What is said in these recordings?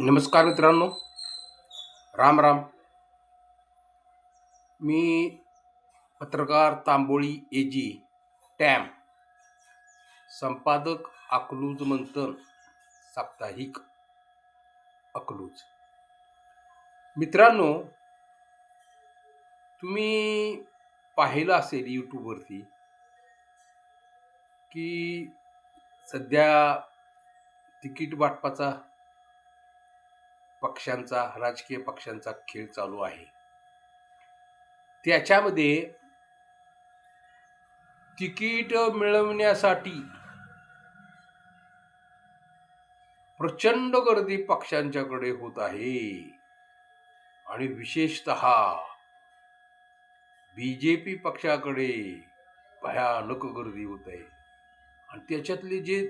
नमस्कार मित्रांनो. राम राम. मी पत्रकार तांबोळी एजी टॅम संपादक अकलूज मंथन साप्ताहिक अकलूज. मित्रांनो तुम्ही पाहिलं असेल यूट्यूबवरती की सध्या तिकीट वाटपाचा पक्षांचा राजकीय पक्षांचा खेळ चालू आहे. त्याच्यामध्ये तिकीट मिळवण्यासाठी प्रचंड गर्दी पक्षांच्याकडे होत आहे. आणि विशेषत बी जे पी पक्षाकडे भयानक गर्दी होत आहे. आणि त्याच्यातले जे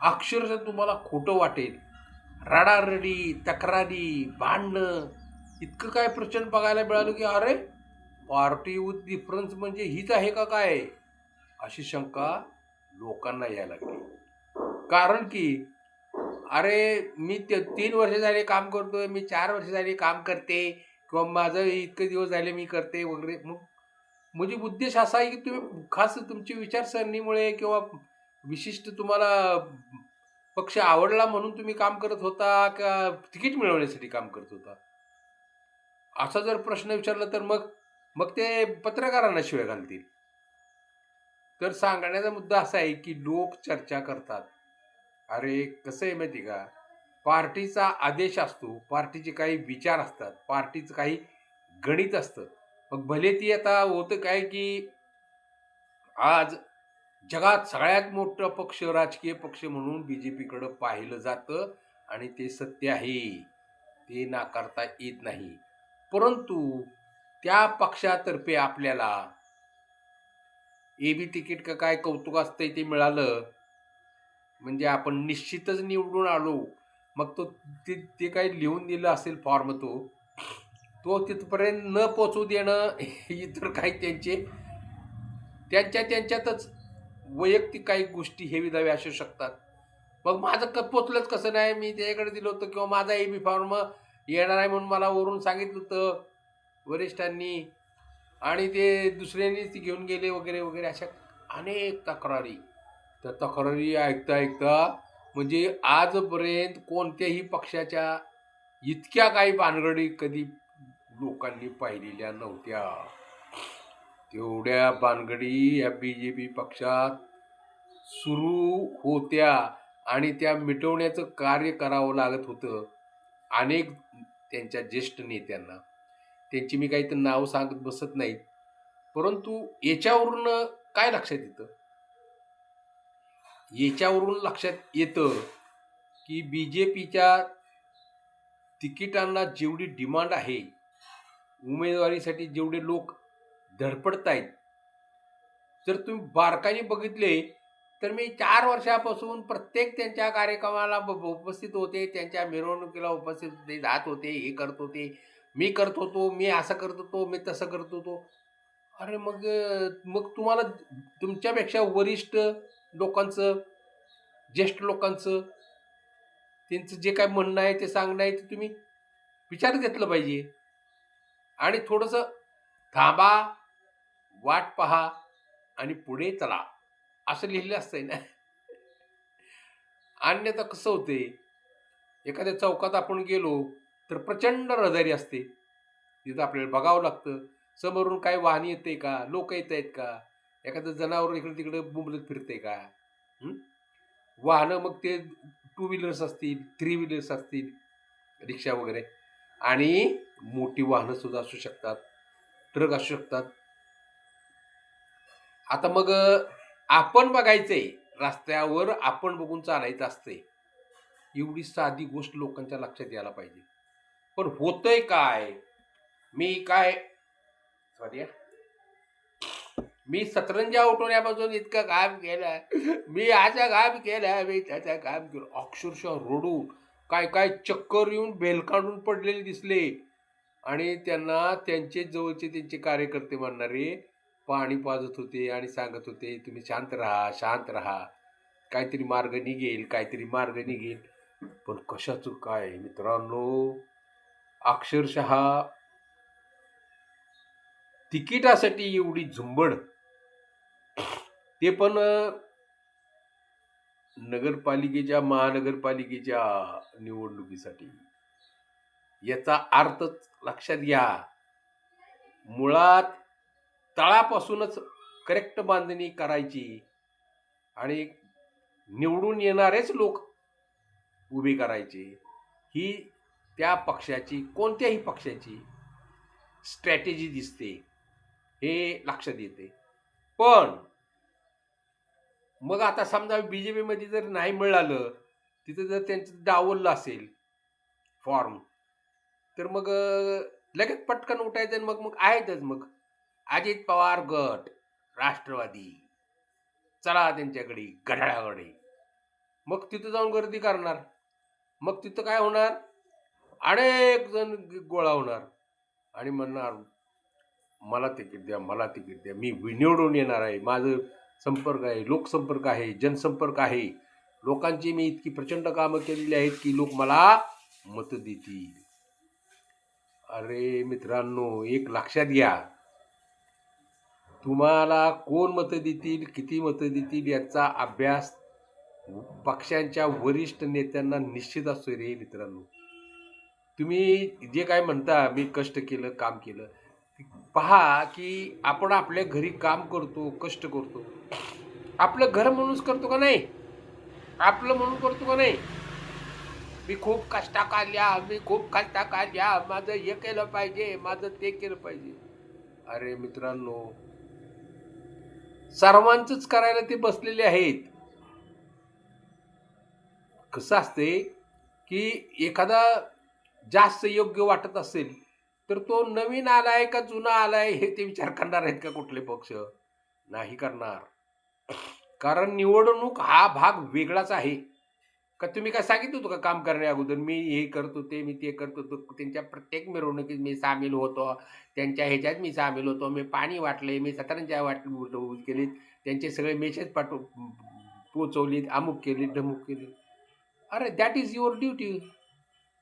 अक्षरशः तुम्हाला खोटं वाटेल रडारडी तक्रारी भांडणं इतकं काय प्रचंड बघायला मिळालं की अरे पार्टी विथ डिफरन्स म्हणजे हीच आहे का काय? अशी शंका लोकांना यायला लागली. कारण की अरे मी ते तीन वर्ष झाले काम करतोय मी चार वर्ष झाले काम करते किंवा माझं इतके दिवस झाले मी करते वगैरे. मग म्हणजे उद्देश असा आहे की तुम्ही खास तुमची विचारसरणीमुळे किंवा विशिष्ट तुम्हाला पक्ष आवडला म्हणून तुम्ही काम करत होता का तिकीट मिळवण्यासाठी काम करत होता? असा जर प्रश्न विचारला तर मग मग ते पत्रकारांना शिवाय घालतील. तर सांगण्याचा मुद्दा असा आहे की लोक चर्चा करतात. अरे कसं आहे माहिती का? पार्टीचा आदेश असतो पार्टीचे काही विचार असतात पार्टीचं काही गणित असतं. मग भले ती आता होतं काय की आज जगात सगळ्यात मोठं पक्ष राजकीय पक्ष म्हणून बी जे पीकडं पाहिलं जातं आणि ते सत्य आहे. ते नाकारता येत नाही. परंतु त्या पक्षातर्फे आपल्याला ए बी तिकीट का काय कौतुक असतंय ते मिळालं. म्हणजे आपण निश्चितच निवडून आलो. मग तो ते ते काही लिहून दिलं असेल फॉर्म तो तो तिथपर्यंत न पोचू देणं इतर काही त्यांचे त्यांच्या त्यांच्यातच वैयक्तिक काही गोष्टी हे विधावे असू शकतात. मग माझं क पोचलंच कसं नाही? मी त्याच्याकडे दिलं होतं किंवा माझा ए बी फॉर्म येणार आहे म्हणून मला वरून सांगितलं होतं वरिष्ठांनी. आणि ते दुसऱ्यांनी ती घेऊन गेले वगैरे वगैरे अशा अनेक तक्रारी. त्या तक्रारी ऐकता ऐकता म्हणजे आजपर्यंत कोणत्याही पक्षाच्या इतक्या काही भानगडी कधी लोकांनी पाहिलेल्या नव्हत्या. तेवढ्या भानगडी या बी जे पी पक्षात सुरू होत्या आणि त्या मिटवण्याचं कार्य करावं लागत होतं. अनेक त्यांच्या ज्येष्ठ नेत्यांना. त्यांची मी काही तर नाव सांगत बसत नाहीत. परंतु याच्यावरून काय लक्षात येतं? याच्यावरून लक्षात येतं की बी जे पीच्या तिकिटांना जेवढी डिमांड आहे उमेदवारीसाठी जेवढे लोक धडपडतायत. जर तुम्ही बारकाईने बघितले तर मी चार वर्षापासून प्रत्येक त्यांच्या कार्यक्रमाला ब- उपस्थित होते त्यांच्या मिरवणुकीला उपस्थित होते जात होते हे करत होते मी करत होतो मी असं करत होतो मी तसं करत होतो. अरे मग मग तुम्हाला तुमच्यापेक्षा वरिष्ठ लोकांचं ज्येष्ठ लोकांचं त्यांचं जे काय म्हणणं आहे ते सांगणं आहे ते तुम्ही विचार घेतलं पाहिजे. आणि थोडंसं थांबा वाट पहा आणि पुढे चला. असं लिहिलं असतंय ना. अन्यथा कसं होते? एखाद्या चौकात आपण गेलो तर प्रचंड रहदारी असते. तिथं आपल्याला बघावं लागतं. समोरून काय वाहन येते का? लोक येत आहेत का? एखादं जनावर इकडं तिकडं बुंबलत फिरते का? वाहनं मग ते टू व्हीलर्स असतील थ्री व्हीलर्स असतील रिक्षा वगैरे. आणि मोठी वाहनं सुद्धा असू शकतात. ट्रक असू शकतात. आता मग आपण बघायचंय रस्त्यावर आपण बघून चालायचं असते एवढी साधी गोष्ट लोकांच्या लक्षात यायला पाहिजे. पण होतंय काय? मी काय सॉरी मी सतरंजा उठवण्यापासून इतकं काम केलं. मी असं काम केलं मी त्याचं काम केलं. अक्षरशः रडून काय काय चक्कर येऊन बेलकाडून पडलेले दिसले. आणि त्यांना त्यांचे जवळचे त्यांचे कार्यकर्ते म्हणणारे पाणी पाजत होते आणि सांगत होते तुम्ही शांत राहा शांत राहा. काहीतरी मार्ग निघेल काहीतरी मार्ग निघेल. पण कशाचं काय मित्रांनो? अक्षरशः तिकिटासाठी एवढी झुंबड. ते पण नगरपालिकेच्या महानगरपालिकेच्या निवडणुकीसाठी. याचा अर्थच लक्षात घ्या. मुळात तळापासूनच करेक्ट बांधणी करायची आणि निवडून येणारेच लोक उभे करायचे. ही त्या पक्षाची कोणत्याही पक्षाची स्ट्रॅटेजी दिसते हे लक्षात येते. पण मग आता समजा बी जे पीमध्ये जर नाही मिळालं तिथं जर त्यांचं डावललं असेल फॉर्म तर मग लगेच पटकन उठायचं आणि मग मग आहेतच मग. अजित पवार गट राष्ट्रवादी. चला त्यांच्याकडे गढाळाकडे मग तिथं जाऊन गर्दी करणार. मग तिथं काय होणार? अनेक जण गोळा होणार. आणि म्हणणार मला तिकीट द्या मला तिकीट द्या. मी निवडून येणार आहे. माझं संपर्क आहे लोकसंपर्क आहे जनसंपर्क आहे. लोकांची मी इतकी प्रचंड कामं केलेली आहेत की लोक मला मतं देतील. अरे मित्रांनो एक लक्षात घ्या. तुम्हाला कोण मतं देतील किती मतं देतील याचा अभ्यास पक्षांच्या वरिष्ठ नेत्यांना निश्चित असतो रे मित्रांनो. तुम्ही जे काय म्हणता मी कष्ट केलं काम केलं पहा की आपण आपल्या घरी काम करतो कष्ट करतो. आपलं घर म्हणूनच करतो का नाही? आपलं म्हणून करतो का नाही? मी खूप कष्टा काढल्या मी खूप कष्टा काढल्या. माझं हे केलं पाहिजे माझं ते केलं पाहिजे. अरे मित्रांनो सर्वांचंच करायला ते बसलेले आहेत. कसं असते की एखादा जास्त योग्य वाटत असेल तर तो नवीन आलाय का जुना आलाय हे ते विचार करणार आहेत का कुठले पक्ष? नाही करणार. कारण निवडणूक हा भाग वेगळाच आहे. का तुम्ही काय सांगितलं होतं का काम करण्या अगोदर? मी हे करतो ते मी ते करतो तो त्यांच्या प्रत्येक मिरवणुकीत मी सामील होतो. त्यांच्या ह्याच्यात मी सामील होतो. मी पाणी वाटले मी सतरंजा वाट केलीत. त्यांचे सगळे मेसेज पाठव पोचवलीत अमुक केली ढमुक केली अरे दॅट इज युअर ड्युटी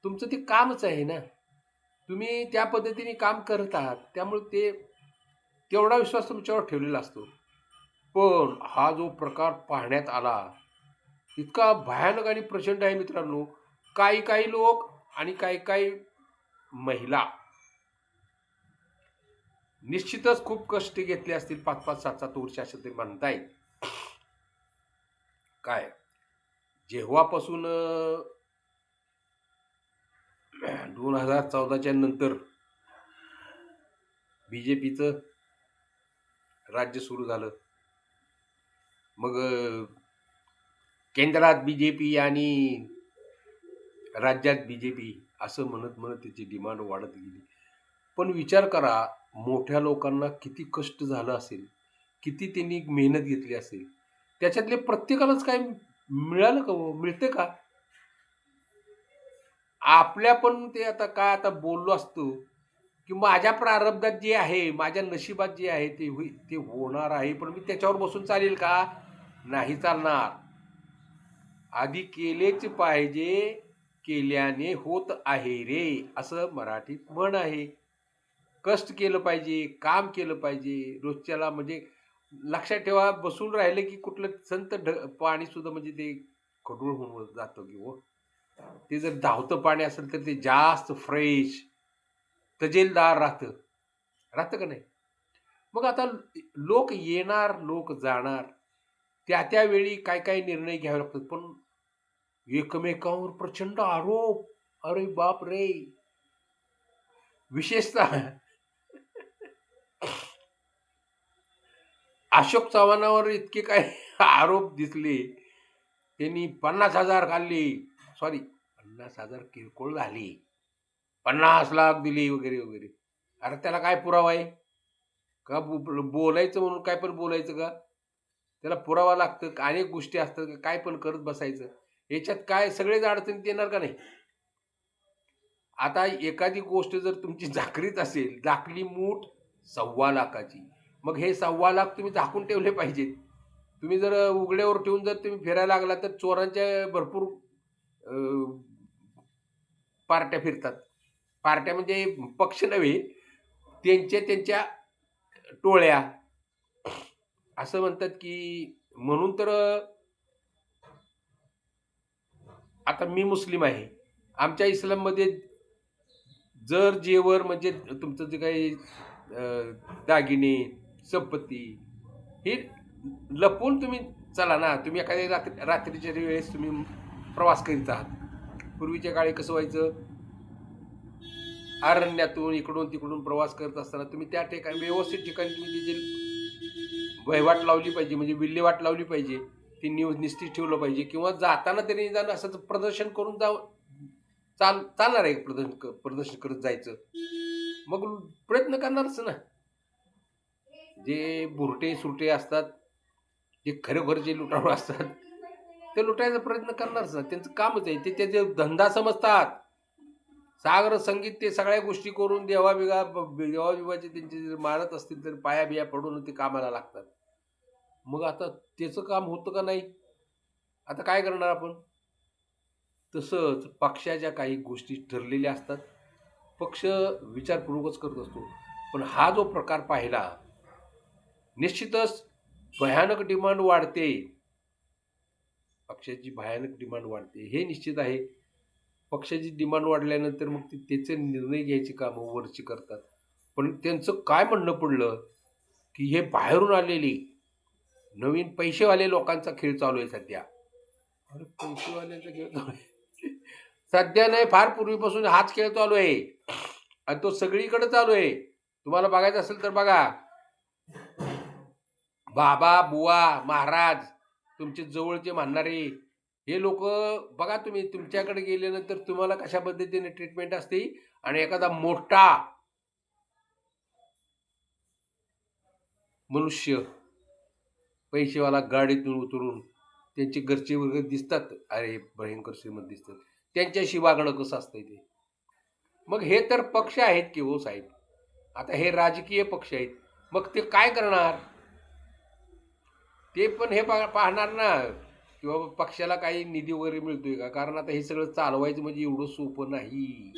तुमचं ते कामच आहे ना? तुम्ही त्या पद्धतीने काम करत आहात. त्यामुळे ते तेवढा विश्वास तुमच्यावर ठेवलेला असतो. पण हा जो प्रकार पाहण्यात आला इतका भयानक आणि प्रचंड आहे मित्रांनो. काही काही लोक आणि काही काही महिला निश्चितच खूप कष्ट घेतले असतील. पाच पाच सात सात वर्ष असं ते म्हणताय काय? जेव्हापासून दोन हजार चौदाच्या नंतर बी जे पीचं राज्य सुरू झालं. मग केंद्रात बी जे पी आणि राज्यात बी जे पी असं म्हणत म्हणत त्याची डिमांड वाढत गेली. पण विचार करा मोठ्या लोकांना किती कष्ट झालं असेल किती त्यांनी मेहनत घेतली असेल त्याच्यातले प्रत्येकालाच काय मिळालं का हो? मिळते का? आपल्या पण ते आता काय आता बोललो असतो की माझ्या प्रारब्धात जे आहे माझ्या नशिबात जे आहे ते होई ते होणार आहे पण मी त्याच्यावर बसून चालेल का? नाही चालणार. आधी केलेच पाहिजे केल्याने होत आहे रे असं मराठीत म्हण आहे. कष्ट केलं पाहिजे काम केलं पाहिजे रोजच्याला म्हणजे लक्षात ठेवा बसून राहिलं की कुठलं संत ढ पाणी सुद्धा म्हणजे ते खडूळ होऊन जातं की हो. ते जर धावतं पाणी असेल तर ते जास्त फ्रेश तजेलदार राहतं. राहतं का नाही? मग आता लोक येणार लोक जाणार. त्या त्यावेळी काय काय निर्णय घ्यावे लागतात? पण एकमेकांवर प्रचंड आरोप. अरे बाप रे विशेषतः अशोक चव्हाणावर इतके काय आरोप दिसले. त्यांनी पन्नास हजार खाल्ली. सॉरी पन्नास हजार किरकोळ झाली. पन्नास लाख दिली वगैरे वगैरे. अरे त्याला काय पुरावा आहे? का बोलायचं म्हणून काय पण बोलायचं का? त्याला पुरावा लागतं. अनेक गोष्टी असतात का? काय पण करत बसायचं. याच्यात काय सगळेच अडचणीत येणार का नाही? आता एखादी गोष्ट जर तुमची झाकरीत असेल झाकली मूठ सव्वा लाखाची. मग हे सव्वा लाख तुम्ही झाकून ठेवले पाहिजेत. तुम्ही जर उघड्यावर ठेवून जर तुम्ही फिरायला लागला तर चोरांच्या भरपूर पार्ट्या फिरतात. पार्ट्या म्हणजे पक्ष नव्हे त्यांच्या त्यांच्या टोळ्या. असं म्हणतात की म्हणून तर आता मी मुस्लिम आहे. आमच्या इस्लाममध्ये जर जेवर म्हणजे तुमचं जे काही दागिने संपत्ती हे लपवून तुम्ही चला ना तुम्ही एखाद्या रात्री रात्रीच्या वेळेस तुम्ही प्रवास करीत आहात. पूर्वीच्या काळी कसं व्हायचं? अरण्यातून इकडून तिकडून प्रवास करत असताना तुम्ही त्या ठिकाणी व्यवस्थित ठिकाणी तुम्ही जे वहिवाट लावली पाहिजे म्हणजे विल्हेवाट लावली पाहिजे. ती न्यूज निश्चित ठेवलं पाहिजे किंवा जाताना त्यांनी जाणं असं प्रदर्शन करून जाऊ चाल चालणार आहे प्रदर्शन क- प्रदर्शन करत जायचं. मग प्रयत्न करणारच ना. जे बुरटे सुरटे असतात जे खरोखर जे लुटारू असतात ते लुटायचा प्रयत्न करणारच ना. त्यांचं कामच आहे. ते त्याचे धंदा समजतात. सागर संगीत ते सगळ्या गोष्टी करून देवा देवाबिबाचे देवा त्यांचे जर मारत असतील तर पाया बिया पडून ते कामाला लागतात. मग आता त्याचं काम होतं का नाही? आता काय करणार आपण? तसंच पक्षाच्या काही गोष्टी ठरलेल्या असतात. पक्ष विचारपूर्वकच करत असतो. पण हा जो प्रकार पाहिला निश्चितच भयानक डिमांड वाढते. पक्षाची भयानक डिमांड वाढते. हे निश्चित आहे. पक्षाची डिमांड वाढल्यानंतर मग ते त्याचे निर्णय घ्यायची कामं वरची करतात. पण त्यांचं काय म्हणणं पडलं की हे बाहेरून आलेली नवीन पैसेवाले लोकांचा खेळ चालू आहे सध्या. अरे पैसेवाल्यांचा खेळ चालू आहे. सध्या नाही फार पूर्वीपासून हाच खेळ चालू आहे. आणि तो सगळीकडे चालू आहे. तुम्हाला बघायचं असेल तर बघा. बाबा बुवा महाराज तुमचे जवळचे म्हणणारे हे लोक बघा तुम्ही तुमच्याकडे गेल्यानंतर तुम्हाला कशा पद्धतीने ट्रीटमेंट असते? आणि एखादा मोठा मनुष्य पैसेवाला गाडीतून उतरून त्यांचे घरचे वर्ग दिसतात. अरे भयंकर श्रीमंत दिसतात. त्यांच्याशी वागणं कसं असतंय ते? मग हे तर पक्ष आहेत की हो साहेब? आता हे राजकीय पक्ष आहेत. मग ते काय करणार? ते पण हे पा- पाहणार ना की बाबा पक्षाला काही निधी वगैरे मिळतोय का? कारण आता हे सगळं चालवायचं म्हणजे एवढं सोपं नाही.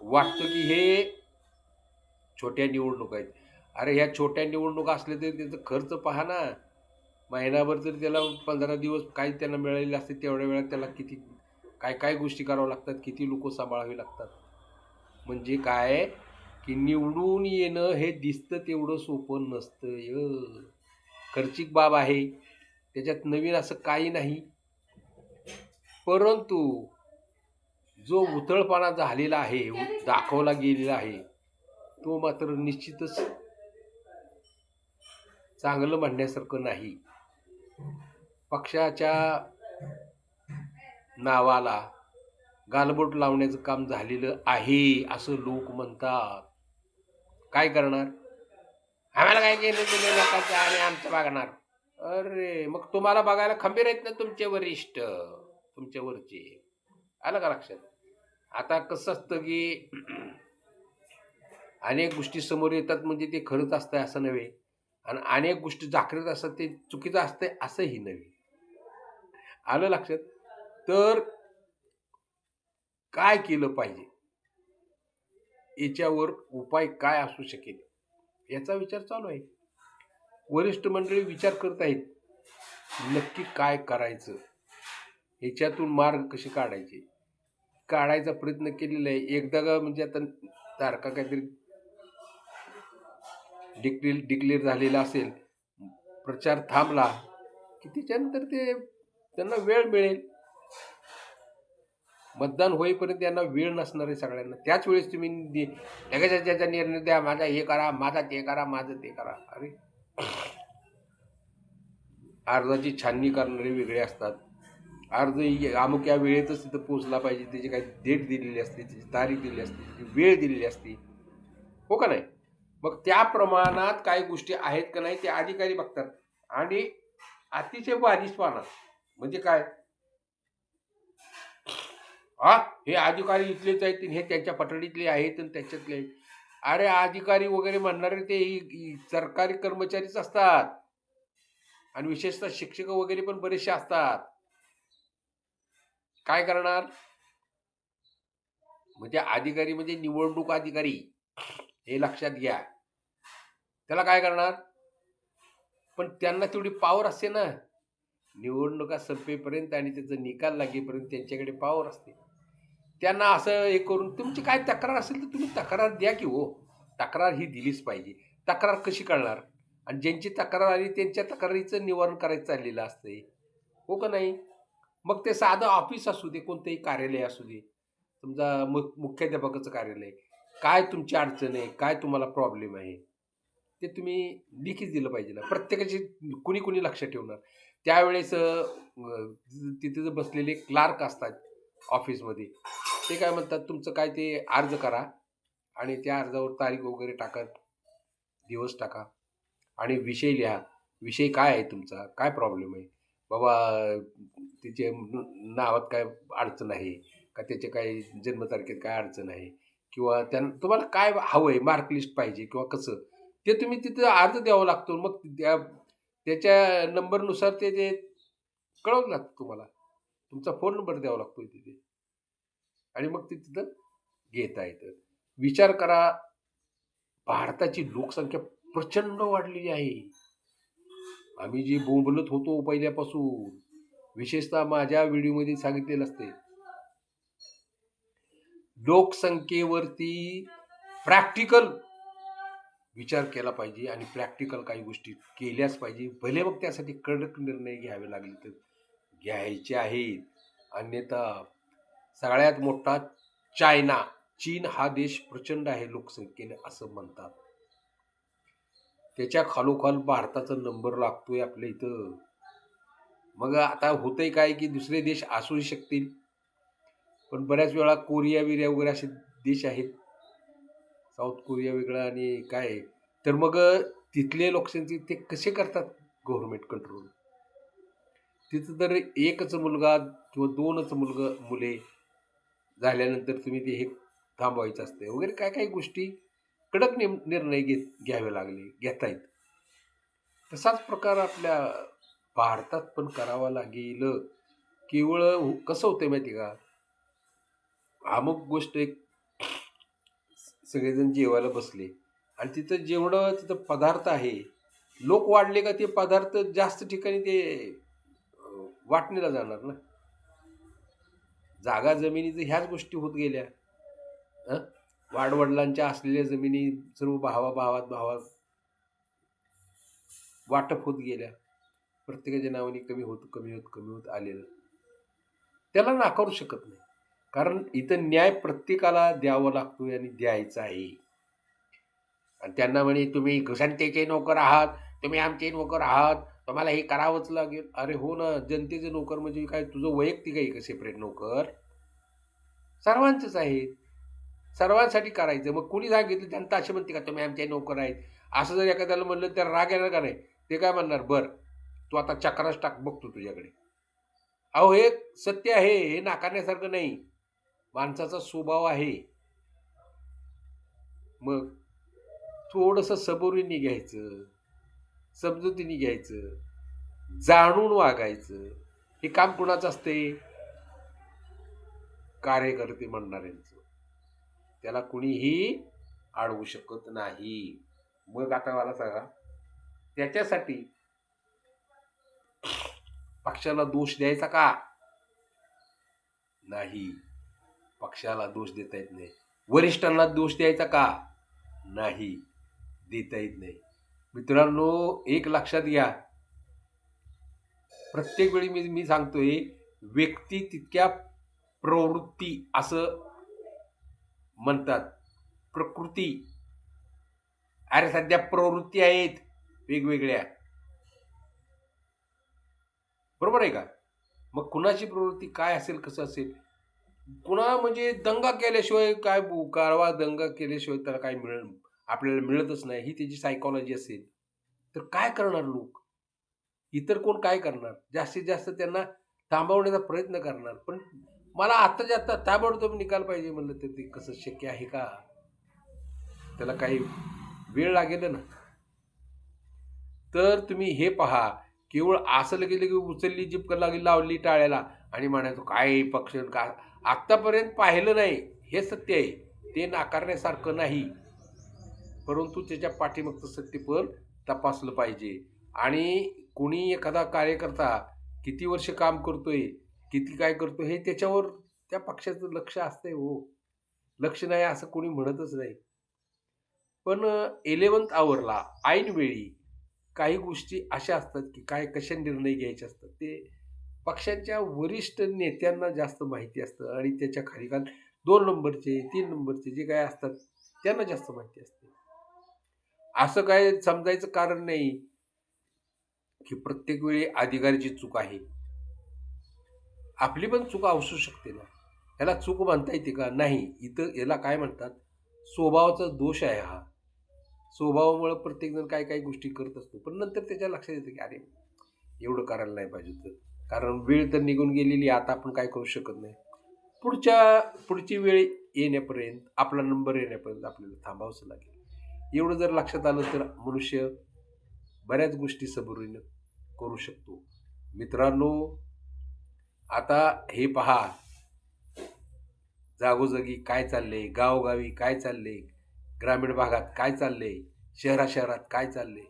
वाटतं की हे छोट्या निवडणुका आहेत. अरे ह्या छोट्या निवडणुका असल्या तरी त्याचा खर्च पहा ना. महिनाभर तरी त्याला पंधरा दिवस काही त्यांना मिळालेले असते तेवढ्या वेळात त्याला किती काय काय गोष्टी कराव्या लागतात किती लोक सांभाळावी लागतात. म्हणजे काय? की निवडून येणं हे दिसतं तेवढं सोपं नसतं य. खर्चिक बाब आहे. त्याच्यात नवीन असं काही नाही. परंतु जो उथळपणा झालेला आहे दाखवला गेलेला आहे तो मात्र निश्चितच चांगलं म्हणण्यासारखं नाही. पक्षाच्या नावाला गालबोट लावण्याचं काम झालेलं आहे असं लोक म्हणतात. काय करणार? आम्हाला काय केलं तुम्ही लोकांचं? आणि आमचं बघणार. अरे मग तुम्हाला बघायला खंबीर आहेत ना तुमचे वरिष्ठ तुमच्या वरचे. आलं का लक्षात? आता कसं असतं की अनेक गोष्टी समोर येतात म्हणजे ते खरंच असतंय असं नव्हे. आणि अनेक गोष्टी जाखरीत असतात ते चुकीचं असतंय असंही नव्हे. आलं लक्षात? तर काय केलं पाहिजे? याच्यावर उपाय काय असू शकेल? याचा विचार चालू आहे. वरिष्ठ मंडळी विचार करत आहेत नक्की काय करायचं? ह्याच्यातून मार्ग कसे काढायचे? काढायचा प्रयत्न केलेला आहे. एकदा म्हणजे आता तारखा काहीतरी डिक्लेअर डिक्लेअर झालेला असेल प्रचार थांबला की त्याच्यानंतर ते त्यांना वेळ मिळेल. मतदान होईपर्यंत त्यांना वेळ नसणार आहे सगळ्यांना. त्याच वेळेस तुम्ही लगेच त्याचा निर्णय द्या माझा हे करा माझा ते करा माझं ते करा. अरे अर्जाची छाननी करणारे वेगळे असतात. अर्ज ही अमुक या वेळेतच तिथं पोचला पाहिजे त्याची काही डेट दिलेली असते त्याची तारीख दिलेली असते त्याची वेळ दिलेली असते. हो का नाही? मग त्या प्रमाणात काही गोष्टी आहेत का नाही ते अधिकारी बघतात. आणि अतिशय बालिशपणा म्हणजे काय? हा हे अधिकारी इथलेच आहेत हे त्यांच्या पठडीतले आहेत आणि त्याच्यातले आहेत. अरे अधिकारी वगैरे म्हणणारे ते सरकारी कर्मचारीच असतात. आणि विशेषतः शिक्षक वगैरे पण बरेचसे असतात. काय करणार? म्हणजे अधिकारी म्हणजे निवडणूक अधिकारी. हे लक्षात घ्या. त्याला काय करणार? पण त्यांना तेवढी पावर असते ना. निवडणुका संपेपर्यंत आणि त्याचा निकाल लागेपर्यंत त्यांच्याकडे पावर असते. त्यांना असं हे करून तुमची काय तक्रार असेल तर तुम्ही तक्रार द्या की हो तक्रार ही दिलीच पाहिजे. तक्रार कशी कळणार आणि ज्यांची तक्रार आली त्यांच्या तक्रारीचं निवारण करायचं चाललेलं असतंय. हो का नाही? मग ते साधं ऑफिस असू दे कोणतंही कार्यालय असू दे. समजा मु मुख्याध्यापकाचं कार्यालय. काय तुमची अडचण आहे? काय तुम्हाला प्रॉब्लेम आहे? ते तुम्ही लिखित दिलं पाहिजे ना. प्रत्येकाची कुणी कुणी लक्षात ठेवणार. त्यावेळेस तिथे जर बसलेले क्लार्क असतात ऑफिसमध्ये ते काय म्हणतात तुमचं काय ते अर्ज करा आणि त्या अर्जावर तारीख वगैरे टाकत दिवस टाका आणि विषय लिहा. विषय काय आहे तुमचा? काय प्रॉब्लेम आहे? बाबा तिचे नावात काय अडचण आहे? का त्याचे काय जन्मतारखेत काय अडचण आहे? किंवा त्यां तुम्हाला काय हवं आहे मार्कलिस्ट पाहिजे किंवा कसं? ते तुम्ही तिथं अर्ज द्यावा लागतो. मग त्या त्याच्या नंबरनुसार ते ते कळवलं लागतं तुम्हाला. तुमचा फोन नंबर द्यावा लागतो तिथे. आणि मग ते तिथं घेता येतं. विचार करा भारताची लोकसंख्या प्रचंड वाढलेली आहे. आम्ही जी बोंबलत होतो पहिल्यापासून विशेषतः माझ्या व्हिडिओमध्ये सांगितलेलं असते लोकसंख्येवरती प्रॅक्टिकल विचार केला पाहिजे आणि प्रॅक्टिकल काही गोष्टी केल्याच पाहिजे. भले मग त्यासाठी कडक निर्णय घ्यावे लागले तर घ्यायचे आहेत. अन्यथा सगळ्यात मोठा चायना चीन हा देश प्रचंड आहे लोकसंख्येने असं म्हणतात. त्याच्या खालोखाल भारताचा नंबर लागतोय आपल्या इथं. मग आता होतंय काय की दुसरे देश असूही शकतील? पण बऱ्याच वेळा कोरिया बिरिया वगैरे असे देश आहेत. साऊथ कोरिया वेगळा आणि काय आहे. तर मग तिथले लोकसंख्ये ते कसे करतात गव्हर्नमेंट कंट्रोल तिथं तर एकच मुलगा किंवा दोनच मुलग मुले झाल्यानंतर तुम्ही ते हे थांबवायचं असते वगैरे काय काही गोष्टी कडक निम निर्णय घेत घ्यावे लागले घेता येत. तसाच प्रकार आपल्या भारतात पण करावा लागेल. केवळ हो- कसं होतं माहिती का? अमुक गोष्ट एक सगळेजण जेवायला बसले. आणि तिथं जेवढं तिथं पदार्थ आहे लोक वाढले का ते पदार्थ जास्त ठिकाणी ते वाटणीला जाणार ना? जागा जमिनीचं ह्याच गोष्टी होत गेल्या. हं? वाडवडिलांच्या असलेल्या जमिनी सर्व भावा भावात भावात वाटप होत गेल्या. प्रत्येकाच्या नावाने कमी होत कमी होत कमी होत आलेलं. त्याला नाकारू शकत नाही. कारण इथं न्याय प्रत्येकाला द्यावा लागतोय आणि द्यायचा आहे. आणि त्यांना म्हणे तुम्ही जनतेचे नोकर आहात तुम्ही आमचे नोकर आहात तुम्हाला हे करावंच लागेल. अरे हो ना जनतेचे नोकर म्हणजे काय? तुझं वैयक्तिक आहे का सेपरेट नोकर? सर्वांचंच आहे. सर्वांसाठी करायचं. मग कुणी सांगितलं? जनता अशी म्हणते का तुम्ही आमचे नोकर आहेत. असं जर एखाद्याला म्हणलं तर राग येणार का नाही? ते काय म्हणणार? बर तू आता चक्राच टाक बघतो तुझ्याकडे. अहो हे सत्य आहे हे नाकारण्यासारखं नाही. माणसाचा स्वभाव आहे. मग थोडंसं सबुरीने घ्यायचं समजुतीने घ्यायचं जाणून वागायचं हे काम कुणाचं असते? कार्यकर्ते म्हणणाऱ्यांचं. त्याला कुणीही अडवू शकत नाही. मग आता मला सांगा त्याच्यासाठी पक्षाला दोष द्यायचा का? नाही. पक्षाला दोष देता येत नाही. वरिष्ठांना दोष द्यायचा का? नाही. देता येत नाही. मित्रांनो एक लक्षात घ्या. प्रत्येक वेळी मी मी सांगतोय व्यक्ती तितक्या प्रवृत्ती असं म्हणतात. प्रकृती. अरे सध्या प्रवृत्ती आहेत वेगवेगळ्या. बरोबर आहे का? मग कुणाची प्रवृत्ती काय असेल कसं असेल? कुणा म्हणजे दंगा केल्याशिवाय काय बु- कारवा दंगा केल्याशिवाय त्याला काय मिळ आपल्याला मिळतच नाही. ही त्याची सायकॉलॉजी असेल. तर काय करणार लोक? इतर कोण काय करणार? जास्तीत जास्त त्यांना थांबवण्याचा प्रयत्न करणार. पण मला आत्ताच्या आत्ता ताबडतोब निकाल पाहिजे म्हणलं तर ते कसं शक्य आहे का? त्याला काही वेळ लागेल ना? तर तुम्ही हे पहा. केवळ असं लगे लगे उचलली जीप लागली लावली टाळ्याला आणि म्हणायचो काय पक्ष का आत्तापर्यंत पाहिलं नाही हे सत्य आहे. ते नाकारण्यासारखं नाही. परंतु त्याच्या पाठीमागचं सत्य पण तपासलं पाहिजे. आणि कोणी एखादा कार्यकर्ता किती वर्ष काम करतोय किती काय करतो हे त्याच्यावर त्या पक्षाचं लक्ष असतंय हो. लक्ष नाही असं कोणी म्हणतच नाही. पण इलेवन्थ आवरला ऐनवेळी काही गोष्टी अशा असतात की काय कशा निर्णय घ्यायचे असतात ते पक्षांच्या वरिष्ठ नेत्यांना जास्त माहिती असतं आणि त्याच्याखाली काल दोन नंबरचे तीन नंबरचे जे काय असतात त्यांना जास्त माहिती असते. असं काय समजायचं कारण नाही की प्रत्येक वेळी अधिकाऱ्याची चूक आहे. आपली पण चूक असू शकते ना. याला चूक म्हणता येते का? नाही. इथं याला काय म्हणतात? स्वभावाचा दोष आहे हा. स्वभावामुळं प्रत्येकजण काय काय गोष्टी करत असतो. पण नंतर त्याच्या लक्षात येतं की अरे एवढं करायला नाही पाहिजे तर कारण वेळ तर निघून गेलेली आता आपण काय करू शकत नाही. पुढच्या पुढची वेळ येण्यापर्यंत आपला नंबर येण्यापर्यंत आपल्याला थांबावंच लागेल. एवढं जर लक्षात आलं तर मनुष्य बऱ्याच गोष्टी सबुरीनं करू शकतो. मित्रांनो आता हे पहा. जागोजागी काय चालले गावोगावी काय चालले ग्रामीण भागात काय चालले शहरा शहरात काय चालले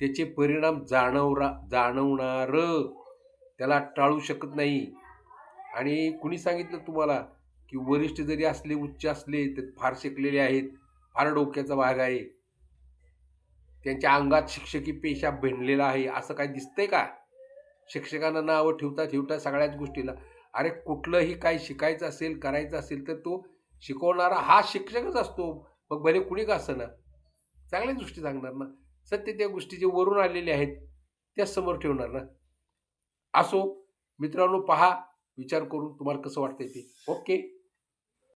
त्याचे परिणाम जाणवरा जाणवणारं त्याला टाळू शकत नाही. आणि कुणी सांगितलं तुम्हाला की वरिष्ठ जरी असले उच्च असले तर फार शिकलेले आहेत फार डोक्याचा भाग आहे. त्यांच्या अंगात शिक्षकी पेशा भिणलेला आहे असं काय दिसतंय का? शिक्षकांना नावं ठेवता ठेवता सगळ्याच गोष्टीला. अरे कुठलंही काय शिकायचं असेल करायचं असेल तर तो शिकवणारा हा शिक्षकच असतो. मग भले कुणी का असं ना? चांगल्या गोष्टी सांगणार ना? सत्य त्या गोष्टी जे वरून आलेल्या आहेत त्या समोर ठेवणार ना? असो. मित्रांनो पहा. विचार करून तुम्हाला कसं वाटतंय ते. ओके?